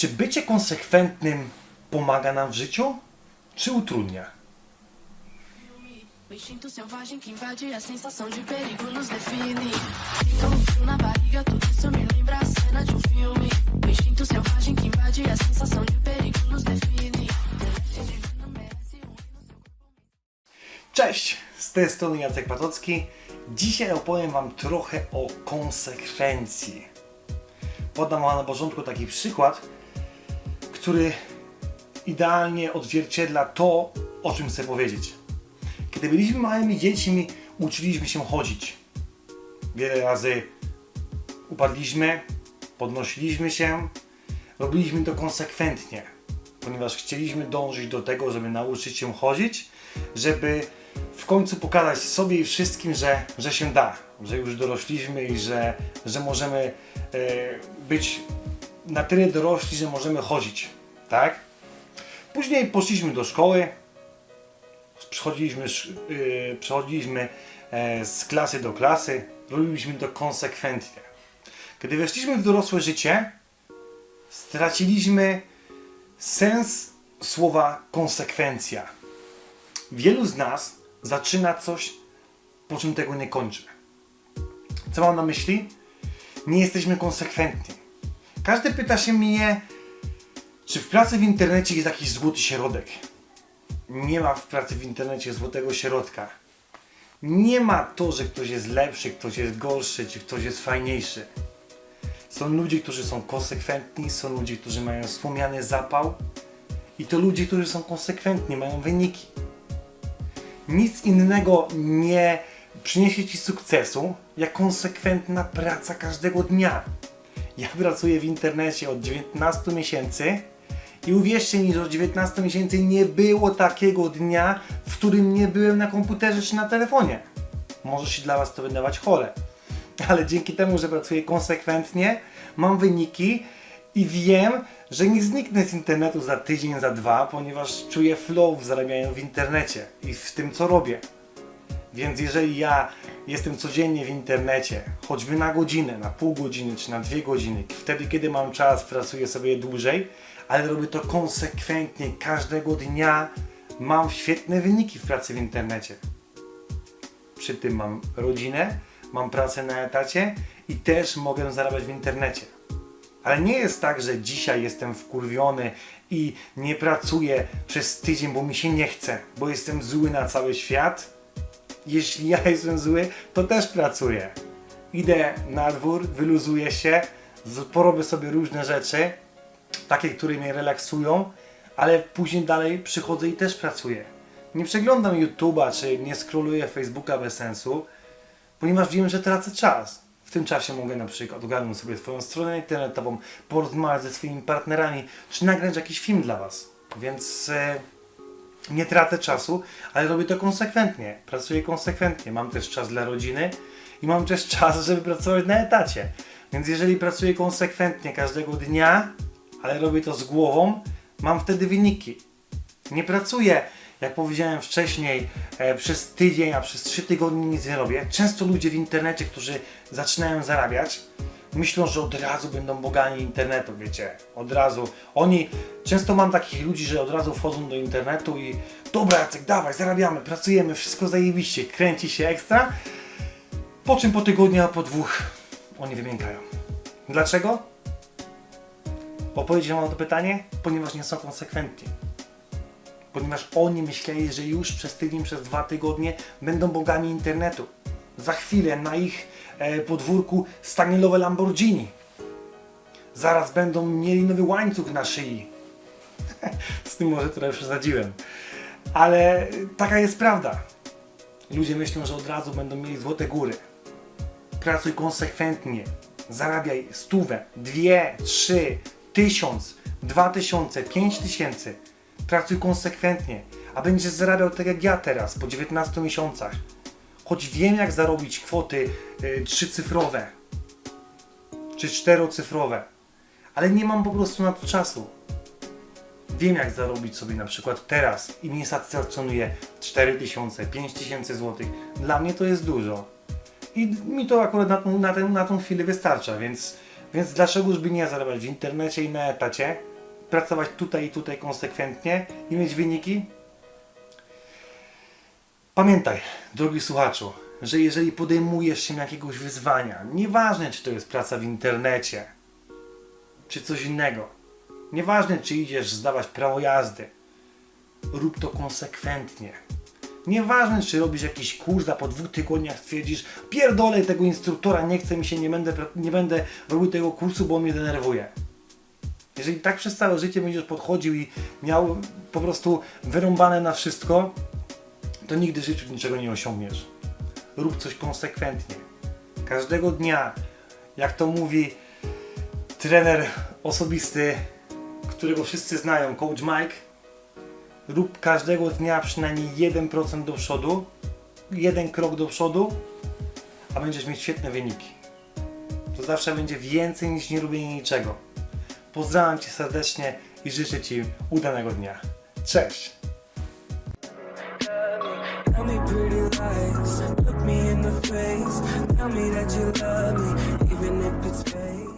Czy bycie konsekwentnym pomaga nam w życiu, czy utrudnia? Cześć, z tej strony Jacek Patocki. Dzisiaj opowiem Wam trochę o konsekwencji. Podam Wam na początku taki przykład, który idealnie odzwierciedla to, o czym chcę powiedzieć. Kiedy byliśmy małymi dziećmi, uczyliśmy się chodzić. Wiele razy upadliśmy, podnosiliśmy się, robiliśmy to konsekwentnie, ponieważ chcieliśmy dążyć do tego, żeby nauczyć się chodzić, żeby w końcu pokazać sobie i wszystkim, że, że się da, że już dorośliśmy i że, że możemy e, być na tyle dorośli, że możemy chodzić, tak? Później poszliśmy do szkoły, przechodziliśmy, yy, przechodziliśmy e, z klasy do klasy, robiliśmy to konsekwentnie. Kiedy weszliśmy w dorosłe życie, straciliśmy sens słowa konsekwencja. Wielu z nas zaczyna coś, po czym tego nie kończy. Co mam na myśli? Nie jesteśmy konsekwentni. Każdy pyta się mnie, czy w pracy w internecie jest jakiś złoty środek. Nie ma w pracy w internecie złotego środka. Nie ma to, że ktoś jest lepszy, ktoś jest gorszy, czy ktoś jest fajniejszy. Są ludzie, którzy są konsekwentni, są ludzie, którzy mają słomiany zapał i to ludzie, którzy są konsekwentni, mają wyniki. Nic innego nie przyniesie Ci sukcesu, jak konsekwentna praca każdego dnia. Ja pracuję w internecie od 19 miesięcy i uwierzcie mi, że od 19 miesięcy nie było takiego dnia, w którym nie byłem na komputerze czy na telefonie. Może się dla Was to wydawać chore, ale dzięki temu, że pracuję konsekwentnie, mam wyniki i wiem, że nie zniknę z internetu za tydzień, za dwa, ponieważ czuję flow w zarabianiu w internecie i w tym, co robię. Więc jeżeli ja jestem codziennie w internecie, choćby na godzinę, na pół godziny czy na dwie godziny, wtedy kiedy mam czas, pracuję sobie dłużej, ale robię to konsekwentnie, każdego dnia, mam świetne wyniki w pracy w internecie. Przy tym mam rodzinę, mam pracę na etacie i też mogę zarabiać w internecie. Ale nie jest tak, że dzisiaj jestem wkurwiony i nie pracuję przez tydzień, bo mi się nie chce, bo jestem zły na cały świat. Jeśli ja jestem zły, to też pracuję. Idę na dwór, wyluzuję się, porobię sobie różne rzeczy, takie, które mnie relaksują, ale później dalej przychodzę i też pracuję. Nie przeglądam YouTube'a czy nie scrolluję Facebooka bez sensu, ponieważ wiem, że tracę czas. W tym czasie mogę na przykład ogarnąć sobie swoją stronę internetową, porozmawiać ze swoimi partnerami, czy nagrać jakiś film dla Was. Więc e, nie tracę czasu, ale robię to konsekwentnie. Pracuję konsekwentnie. Mam też czas dla rodziny i mam też czas, żeby pracować na etacie. Więc jeżeli pracuję konsekwentnie każdego dnia, ale robię to z głową, mam wtedy wyniki. Nie pracuję, jak powiedziałem wcześniej, e, przez tydzień, a przez trzy tygodnie nic nie robię. Często ludzie w internecie, którzy zaczynają zarabiać, myślą, że od razu będą bogani internetu, wiecie, od razu. Oni, często mam takich ludzi, że od razu wchodzą do internetu i dobra Jacek, dawaj, zarabiamy, pracujemy, wszystko zajebiście, kręci się ekstra, po czym po tygodniu, a po dwóch oni wymiękają. Dlaczego? Odpowiedź na to pytanie? Ponieważ nie są konsekwentni. Ponieważ oni myśleli, że już przez tydzień, przez dwa tygodnie będą bogami internetu. Za chwilę na ich e, podwórku stanie nowe Lamborghini. Zaraz będą mieli nowy łańcuch na szyi. Z tym może trochę przesadziłem. Ale taka jest prawda. Ludzie myślą, że od razu będą mieli złote góry. Pracuj konsekwentnie. Zarabiaj stówę, dwie, trzy, tysiąc, dwa tysiące, pięć tysięcy. Pracuj konsekwentnie, a będziesz zarabiał tak jak ja teraz, po 19 miesiącach. Choć wiem jak zarobić kwoty y, trzycyfrowe, czy czterocyfrowe, ale nie mam po prostu na to czasu. Wiem jak zarobić sobie na przykład teraz i mnie satysfakcjonuje 4000, 5000 zł. Dla mnie to jest dużo. I mi to akurat na na tę, na tą chwilę wystarcza, więc Więc dlaczego by nie zarabiać w internecie i na etacie, pracować tutaj i tutaj konsekwentnie i mieć wyniki? Pamiętaj, drogi słuchaczu, że jeżeli podejmujesz się jakiegoś wyzwania, nieważne czy to jest praca w internecie, czy coś innego, nieważne czy idziesz zdawać prawo jazdy, rób to konsekwentnie. Nieważne, czy robisz jakiś kurs, a po dwóch tygodniach stwierdzisz, pierdolę tego instruktora, nie chcę mi się, nie będę, nie będę robił tego kursu, bo on mnie denerwuje. Jeżeli tak przez całe życie będziesz podchodził i miał po prostu wyrąbane na wszystko, to nigdy w życiu niczego nie osiągniesz. Rób coś konsekwentnie. Każdego dnia, jak to mówi trener osobisty, którego wszyscy znają, coach Mike, rób każdego dnia przynajmniej 1% do przodu, jeden krok do przodu, a będziesz mieć świetne wyniki. To zawsze będzie więcej niż nie robienie niczego. Pozdrawiam Cię serdecznie i życzę Ci udanego dnia. Cześć! Tell me that you love me, even if it's fake.